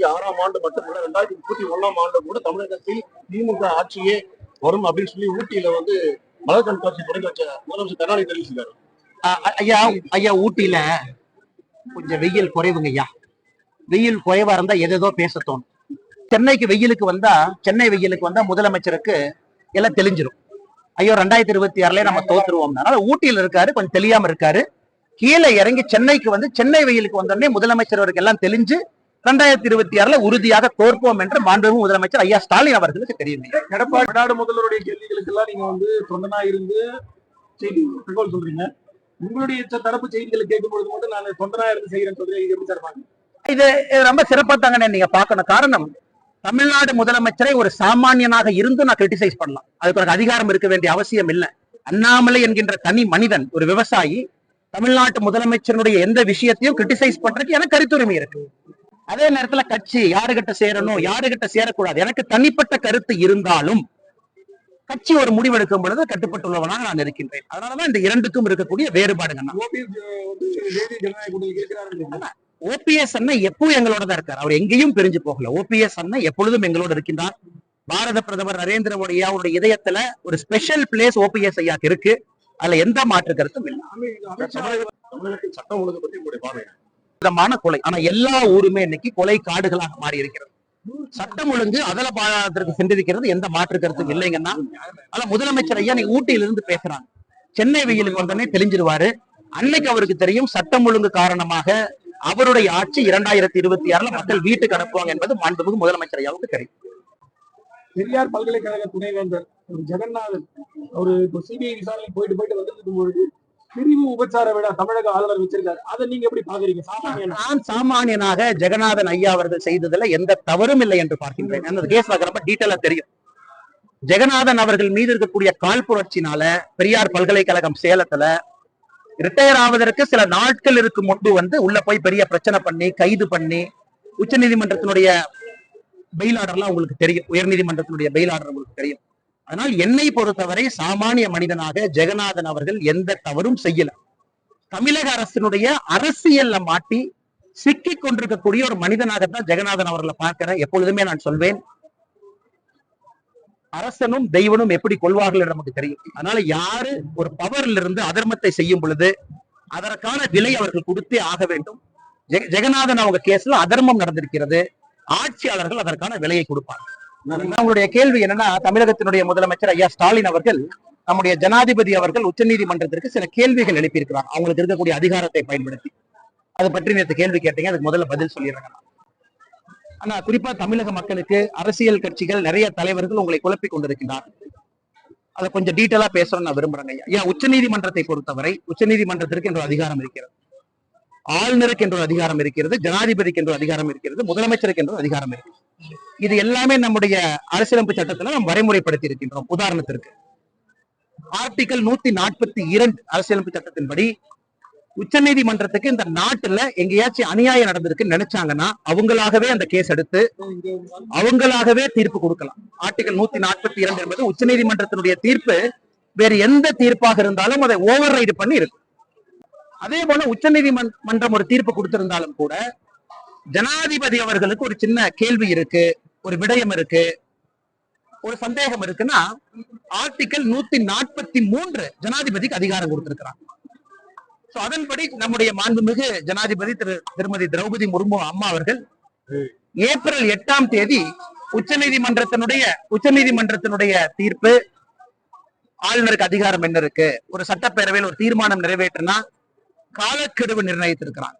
இருபத்தி ஆறாம் ஆண்டு மட்டுமல்ல ரெண்டாயிரத்தி முப்பத்தி ஒன்னாம் ஆண்டு கூட தமிழகத்தில் திமுக ஆட்சியே வரும் அப்படின்னு சொல்லி ஊட்டியில வந்து மலர் கண்காட்சி தொடங்கி வச்ச முதலமைச்சர் கருணாநிதி தெரிவிச்சிருக்காரு. ஐயா ஐயா ஊட்டியில கொஞ்சம் வெயில் குறைவுங்க ஐயா. வெயில் குறைவா இருந்தா எதேதோ பேச தோணும். சென்னைக்கு வெயிலுக்கு வந்தா சென்னை வெயிலுக்கு வந்தா முதலமைச்சருக்கு எல்லாம் தெளிஞ்சிரும். ஐயோ ரெண்டாயிரத்தி இருபத்தி ஆறுல நம்ம தோத்துருவோம். அதனால ஊட்டியில இருக்காரு கொஞ்சம் தெளியாம இருக்காரு. கீழே இறங்கி சென்னைக்கு வந்து சென்னை வெயிலுக்கு வந்தோடனே முதலமைச்சர் அவருக்கு எல்லாம் தெளிஞ்சு ரெண்டாயிரத்தி இருபத்தி ஆறுல உறுதியாக தோற்போம் என்று மாண்புமிகு முதலமைச்சர் ஐயா ஸ்டாலின் அவர்களுக்கு தெரியும். எடப்பாடி தமிழ்நாடு முதல்வருடைய கேள்விகளுக்கு எல்லாம் நீங்க வந்து தொண்டனா இருந்து செய்தி தகவல் சொல்றீங்க. உங்களுடைய தரப்பு செய்திகளை கேட்கும் பொழுது மட்டும் நான் தொண்டனா இருந்து செய்யறேன்னு சொல்றேன் இது எப்படி? இது ரொம்ப சிறப்பா தாங்க நீங்க பார்க்கணும். காரணம் தமிழ்நாடு முதலமைச்சரை ஒரு சாமானியனாக இருந்து நான் கிரிட்டிசைஸ் பண்ணலாம். அதுக்கு எனக்கு அதிகாரம் இருக்க வேண்டிய அவசியம் இல்லை. அண்ணாமலை என்கின்ற தனி மனிதன் ஒரு விவசாயி தமிழ்நாட்டு முதலமைச்சருடைய எந்த விஷயத்தையும் கிரிட்டிசைஸ் பண்றதுக்கு எனக்கு கருத்துரிமை இருக்கு. அதே நேரத்துல கட்சி யாருகிட்ட சேரணும் யாருகிட்ட சேரக்கூடாது? எனக்கு தனிப்பட்ட கருத்து இருந்தாலும் கட்சி ஒரு முடிவெடுக்கும் பொழுது கட்டுப்பட்டுள்ளவனாக நான் இருக்கின்றேன். அதனாலதான் இந்த இரண்டுக்கும் இருக்கக்கூடிய வேறுபாடுங்க ஓபிஎஸ் அண்ணன் எப்பவும் எங்களோட தான் இருக்கார். அவர் எங்கேயும் பிரிஞ்சு போகல. ஓபிஎஸ் அண்ணன் எப்பொழுதும் எங்களோட இருக்கின்றார். பாரத பிரதமர் நரேந்திர மோடி ஐயாவுடைய இதயத்துல ஒரு ஸ்பெஷல் பிளேஸ் ஓபிஎஸ் ஐயாக்கு இருக்கு. அதுல எந்த மாற்று கருத்தும் இல்லை. சட்டம் ஒழுங்கு பற்றி உங்களுடைய பார்வை விதமான கொலை. ஆனா எல்லா ஊருமே இன்னைக்கு கொலை காடுகளாக மாறி இருக்கிறது. சட்டம் ஒழுங்கு அதல பாதத்திற்கு சென்றிருக்கிறது. எந்த மாற்று கருத்தும் இல்லைங்கன்னா ஆனா முதலமைச்சர் ஐயா நீங்க ஊட்டியில இருந்து பேசுறாங்க. சென்னை வெயிலுக்கு வந்தோடனே தெளிஞ்சிருவாரு. அன்னைக்கு அவருக்கு தெரியும் சட்டம் ஒழுங்கு காரணமாக அவருடைய ஆட்சி இரண்டாயிரத்தி இருபத்தி ஆறுல மக்கள் வீட்டுக்கு அனுப்புவாங்க என்பது மாண்புமிகு முதலமைச்சர் ஐயாவுக்கு தெரியும். பெரியார் பல்கலைக்கழக துணைவேந்தர் ஜெகநாதன் அவரு சிபிஐ விசாரணை போயிட்டு போயிட்டு வந்துட்டு பொழுது பிரிவு உபச்சார விழா தமிழக ஆளுநர் வச்சிருக்காரு. அதை நீங்க எப்படி பாக்குறீங்க? நான் சாமானியனாக ஜெகநாதன் ஐயா அவர்கள் செய்ததுல எந்த தவறும் இல்லை என்று பார்க்கின்றேன். அந்த கேஸ் ரொம்ப டீட்டெயிலா தெரியும். ஜெகநாதன் அவர்கள் மீது இருக்கக்கூடிய காழ்ப்புணர்ச்சினால பெரியார் பல்கலைக்கழகம் சேலத்துல ரிட்டையர் ஆவதற்கு சில நாட்கள் இருக்கு முன்பு வந்து உள்ள போய் பெரிய பிரச்சனை பண்ணி கைது பண்ணி உச்சநீதிமன்றத்தினுடைய பெயில் ஆர்டர்லாம் உங்களுக்கு தெரியும். உயர்நீதிமன்றத்தினுடைய பெயில் ஆர்டர் உங்களுக்கு தெரியும். அதனால் என்னை பொறுத்தவரை சாமானிய மனிதனாக ஜெகநாதன் அவர்கள் எந்த தவறும் செய்யல. தமிழக அரசினுடைய அரசியல்ல மாட்டி சிக்கிக் கொண்டிருக்கக்கூடிய ஒரு மனிதனாகத்தான் ஜெகநாதன் அவர்களை பார்க்கிறேன். எப்பொழுதுமே நான் சொல்வேன் அரசனும் தெய்வனும் எப்படி கொள்வார்கள் என்று நமக்கு தெரியும். அதனால யாரு ஒரு பவர்ல இருந்து அதர்மத்தை செய்யும் பொழுது அதற்கான விலை அவர்கள் கொடுத்தே ஆக வேண்டும். ஜெக- ஜெகநாதன் அவங்க கேஸ்ல அதர்மம் நடந்திருக்கிறது. ஆட்சியாளர்கள் அதற்கான விலையை கொடுப்பார்கள். உங்களுடைய கேள்வி என்னன்னா தமிழகத்தினுடைய முதலமைச்சர் ஐயா ஸ்டாலின் அவர்கள் நம்முடைய ஜனாதிபதி அவர்கள் உச்சநீதிமன்றத்திற்கு சில கேள்விகள் எழுப்பியிருக்கிறாங்க அவங்களுக்கு இருக்கக்கூடிய அதிகாரத்தை பயன்படுத்தி. அதை பற்றி நேற்று கேள்வி கேட்டீங்க அதுக்கு முதல்ல பதில் சொல்லிடுறாங்க ஆனா குறிப்பா தமிழக மக்களுக்கு அரசியல் கட்சிகள் நிறைய தலைவர்கள் உங்களை குழப்பிக் கொண்டிருக்கிறார் அதை கொஞ்சம் டீட்டெயிலா பேசணும்னு நான் விரும்புறேங்க ஐயா. உச்ச உச்சநீதிமன்றத்தை பொறுத்தவரை உச்சநீதிமன்றத்திற்கு என்ற அதிகாரம் இருக்கிறது. ஆளுநருக்கு என்ற அதிகாரம் இருக்கிறது ஜனாதிபதிக்கு என்ற அதிகாரம் இருக்கிறது முதலமைச்சருக்கு என்ற அதிகாரம் இருக்கிறது. இது எல்லாமே நம்முடைய அரசியலமைப்பு சட்டத்துல நாம் வரைமுறைப்படுத்தி இருக்கின்றோம். உதாரணத்திற்கு ஆர்டிகல் நூத்தி நாற்பத்தி இரண்டு அரசியலமைப்பு சட்டத்தின்படி உச்சநீதிமன்றத்துக்கு இந்த நாட்டுல எங்கேயாச்சும் அநியாயம் நடந்திருக்குன்னு நினைச்சாங்கன்னா அவங்களாகவே அந்த கேஸ் எடுத்து அவங்களாகவே தீர்ப்பு கொடுக்கலாம். ஆர்டிகல் நூத்தி நாற்பத்தி இரண்டு என்பது உச்சநீதிமன்றத்தினுடைய தீர்ப்பு. வேறு எந்த தீர்ப்பாக இருந்தாலும் அதை ஓவர் ரைடு பண்ணி இருக்கும். அதே போல உச்சநீதிமன்றம் ஒரு தீர்ப்பு கொடுத்திருந்தாலும் கூட ஜனாதிபதி அவர்களுக்கு ஒரு சின்ன கேள்வி இருக்கு ஒரு விடயம் இருக்கு ஒரு சந்தேகம் இருக்குன்னா ஆர்டிகல் நூத்தி நாற்பத்தி மூன்று ஜனாதிபதிக்கு அதிகாரம் கொடுத்திருக்கிறாங்க சோ அதன்படி நம்முடைய மாண்புமிகு ஜனாதிபதி திரு திருமதி திரௌபதி முர்மு அம்மா அவர்கள் ஏப்ரல் எட்டாம் தேதி உச்ச உச்சநீதிமன்றத்தினுடைய உச்சநீதிமன்றத்தினுடைய தீர்ப்பு ஆளுநருக்கு அதிகாரம் என்ன இருக்கு ஒரு சட்டப்பேரவையில் ஒரு தீர்மானம் நிறைவேற்றினா காலக்கெடுவு நிர்ணயித்திருக்கிறாங்க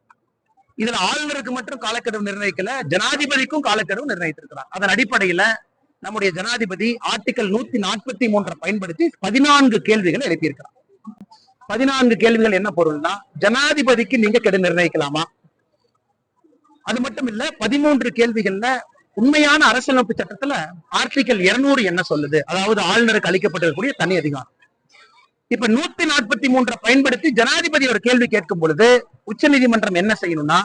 இதுல ஆளுநருக்கு மட்டும் காலக்கெடுவு நிர்ணயிக்கல ஜனாதிபதிக்கும் காலக்கெடுவு நிர்ணயித்திருக்கிறார். அதன் அடிப்படையில நம்முடைய ஜனாதிபதி ஆர்டிகல் நூத்தி நாற்பத்தி மூன்றை பயன்படுத்தி பதினான்கு கேள்விகளை எழுப்பியிருக்கிறார். பதினான்கு கேள்விகள் என்ன பொருள்னா ஜனாதிபதிக்கு நீங்க கெடு நிர்ணயிக்கலாமா? அது மட்டும் இல்ல பதிமூன்று கேள்விகள்ல உண்மையான அரசியலமைப்பு சட்டத்துல ஆர்டிகல் 200 என்ன சொல்லுது? அதாவது ஆளுநருக்கு அளிக்கப்பட்டிருக்கக்கூடிய தனி அதிகாரம். இப்ப நூத்தி நாற்பத்தி மூன்றை பயன்படுத்தி ஜனாதிபதி ஒரு கேள்வி கேட்கும் பொழுது உச்ச நீதிமன்றம் என்ன செய்யணும்னா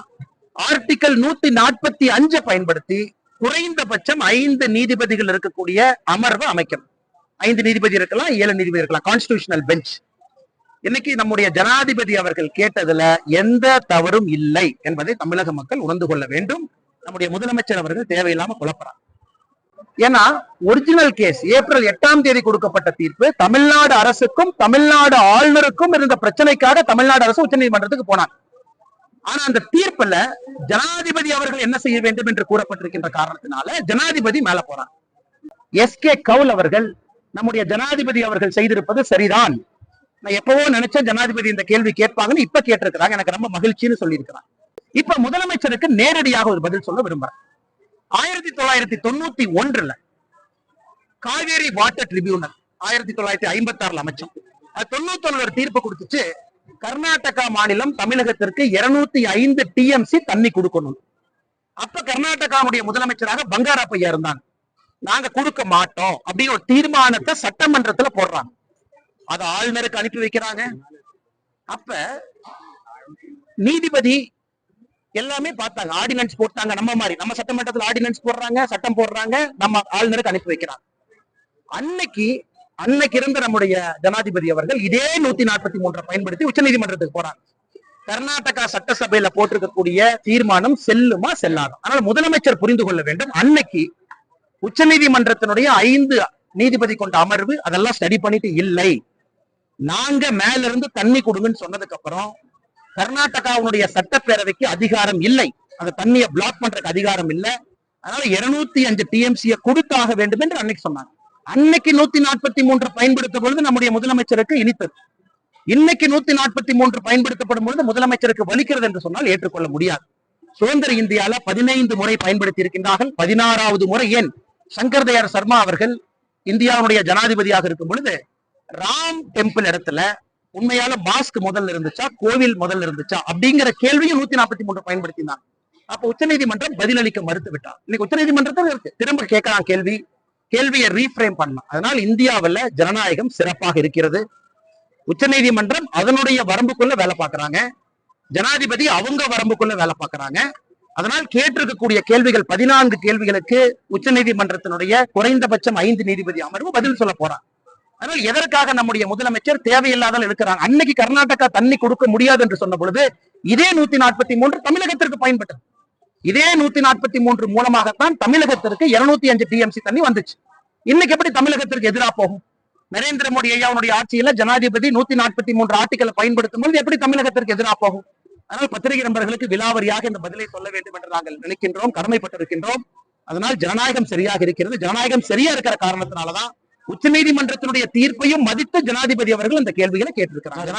ஆர்டிகல் நூத்தி நாற்பத்தி அஞ்சை பயன்படுத்தி குறைந்தபட்சம் ஐந்து நீதிபதிகள் இருக்கக்கூடிய அமர்வை அமைக்கணும். ஐந்து நீதிபதி இருக்கலாம் ஏழு நீதிபதி இருக்கலாம் கான்ஸ்டிடியூஷனல் பெஞ்ச் இன்னைக்கு நம்முடைய ஜனாதிபதி அவர்கள் கேட்டதுல எந்த தவறும் இல்லை என்பதை தமிழக மக்கள் உணர்ந்து கொள்ள வேண்டும். நம்முடைய முதலமைச்சர் அவர்கள் தேவையில்லாம குழப்பறாங்க ஏன்னா ஒரிஜினல் கேஸ் ஏப்ரல் எட்டாம் தேதி கொடுக்கப்பட்ட தீர்ப்பு தமிழ்நாடு அரசுக்கும் தமிழ்நாடு ஆளுநருக்கும் இருந்த பிரச்சனைக்காக தமிழ்நாடு அரசு உச்சநீதிமன்றத்துக்கு போனார் ஆனா அந்த தீர்ப்புல ஜனாதிபதி அவர்கள் என்ன செய்ய வேண்டும் என்று கூறப்பட்டிருக்கின்ற காரணத்தினால ஜனாதிபதி மேல போறார் எஸ் கே கவுல் அவர்கள் நம்முடைய ஜனாதிபதி அவர்கள் செய்திருப்பது சரிதான். நான் எப்பவோ நினைச்சேன் ஜனாதிபதி இந்த கேள்வி கேட்பாங்கன்னு இப்ப கேட்டிருக்கிறாங்க. எனக்கு ரொம்ப மகிழ்ச்சின்னு சொல்லியிருக்கிறாங்க. இப்ப முதலமைச்சருக்கு நேரடியாக ஒரு பதில் சொல்ல விரும்புறேன். ஆயிரத்தி தொள்ளாயிரத்தி தொண்ணூத்தி ஒன்றுல காவேரி வாட்டர் ட்ரிபியூனல் ஆயிரத்தி தொள்ளாயிரத்தி ஐம்பத்தி ஆறுல அமைச்சோம். அது தொண்ணூத்தி ஒன்னு தீர்ப்பு கொடுத்துச்சு. கர்நாடகா மாநிலம் தமிழகத்திற்கு இருநூத்தி ஐந்து டிஎம்சி தண்ணி கொடுக்கணும். அப்ப கர்நாடகாவுடைய முதலமைச்சராக பங்காராப்பையா இருந்தாங்க. நாங்க கொடுக்க மாட்டோம் அப்படின்னு ஒரு தீர்மானத்தை சட்டமன்றத்துல போடுறாங்க. அதை ஆளுநருக்கு அனுப்பி வைக்கிறாங்க. அப்ப நீதிபதி எல்லாமே பார்த்தாங்க. ஆர்டினன்ஸ் போட்டாங்க. நம்ம மாதிரி. நம்ம சட்டமன்றத்தில் ஆர்டினன்ஸ் போடுறாங்க சட்டம் போடுறாங்க நம்ம ஆளுநருக்கு அனுப்பி வைக்கிறாங்க. அன்னைக்கு அன்னைக்கு இருந்த நம்முடைய ஜனாதிபதி அவர்கள் இதே நூத்தி நாற்பத்தி மூன்றை பயன்படுத்தி உச்சநீதிமன்றத்துக்கு போறாங்க. கர்நாடகா சட்டசபையில போட்டிருக்கக்கூடிய தீர்மானம் செல்லுமா செல்லாதா? அதனால முதலமைச்சர் புரிந்து கொள்ள வேண்டும். அன்னைக்கு உச்சநீதிமன்றத்தினுடைய ஐந்து நீதிபதி கொண்ட அமர்வு அதெல்லாம் ஸ்டடி பண்ணிட்டு இல்லை. நாங்க மேல இருந்து தண்ணி கொடுங்கன்னு சொன்னதுக்கு அப்புறம் கர்நாடகாவுடைய சட்டப்பேரவைக்கு அதிகாரம் இல்லை. அந்த தண்ணியை பிளாக் பண்றதுக்கு அதிகாரம் இல்லை. அதனால இருநூத்தி அஞ்சு டிஎம்சியை கொடுத்தாக வேண்டும் என்று அன்னைக்கு சொன்னாங்க. அன்னைக்கு நூத்தி நாற்பத்தி மூன்று பயன்படுத்த பொழுது நம்முடைய முதலமைச்சருக்கு இனித்தது. இன்னைக்கு நூத்தி நாற்பத்தி மூன்று பயன்படுத்தப்படும் பொழுது முதலமைச்சருக்கு வலிக்கிறது என்று சொன்னால் ஏற்றுக்கொள்ள முடியாது. சுதந்திர இந்தியால பதினைந்து முறை பயன்படுத்தி இருக்கின்றார்கள் பதினாறாவது முறை ஏன்? சங்கர் தயார் சர்மா அவர்கள் இந்தியாவுடைய ஜனாதிபதியாக இருக்கும் பொழுது ராம் டெம்பிள் இடத்துல உண்மையால மாஸ்க் முதல்ல இருந்துச்சா கோவில் முதல்ல இருந்துச்சா அப்படிங்கிற கேள்வியும் நூத்தி நாற்பத்தி மூன்று பயன்படுத்தினாங்க. அப்ப உச்சநீதிமன்றம் பதிலளிக்க மறுத்து விட்டார் இன்னைக்கு உச்சநீதிமன்றத்தில் இருக்கு. திரும்ப கேட்கலாம் கேள்வி. கேள்வியை ரீஃப்ரேம் பண்ணலாம். அதனால் இந்தியாவுல ஜனநாயகம் சிறப்பாக இருக்கிறது. உச்சநீதிமன்றம் அதனுடைய வரம்புக்குள்ள வேலை பார்க்கறாங்க. ஜனாதிபதி அவங்க வரம்புக்குள்ள வேலை பார்க்கறாங்க. அதனால் கேட்டிருக்கக்கூடிய கேள்விகள் பதினான்கு கேள்விகளுக்கு உச்சநீதிமன்றத்தினுடைய குறைந்தபட்சம் ஐந்து நீதிபதி அமர்வு பதில் சொல்ல போறாங்க அதனால் எதற்காக நம்முடைய முதலமைச்சர் தேவையில்லாத இருக்கிறாங்க அன்னைக்கு கர்நாடகா தண்ணி கொடுக்க முடியாது என்று சொன்ன பொழுது இதே நூத்தி நாற்பத்தி மூன்று தமிழகத்திற்கு பயன்பட்டது. இதே நூத்தி நாற்பத்தி மூன்று மூலமாகத்தான் தமிழகத்திற்கு இருநூத்தி அஞ்சு டிஎம்சி தண்ணி வந்துச்சு. இன்னைக்கு எப்படி தமிழகத்திற்கு எதிராக போகும்? நரேந்திர மோடி ஐயாவுடைய ஆட்சியில ஜனாதிபதி நூத்தி நாற்பத்தி மூன்று ஆர்டிகளை பயன்படுத்தும் பொழுது எப்படி தமிழகத்திற்கு எதிராக போகும்? அதனால் பத்திரிகை நண்பர்களுக்கு விலாவரியாக இந்த பதிலை சொல்ல வேண்டும் என்று நாங்கள் நினைக்கின்றோம் கடமைப்பட்டிருக்கின்றோம். அதனால் ஜனநாயகம் சரியாக இருக்கிறது. ஜனநாயகம் சரியா இருக்கிற காரணத்தினாலதான் உச்சநீதிமன்றத்தினுடைய தீர்ப்பையும் மதித்து ஜனாதிபதி அவர்கள் அந்த கேள்விகளை கேட்டிருக்கிறார்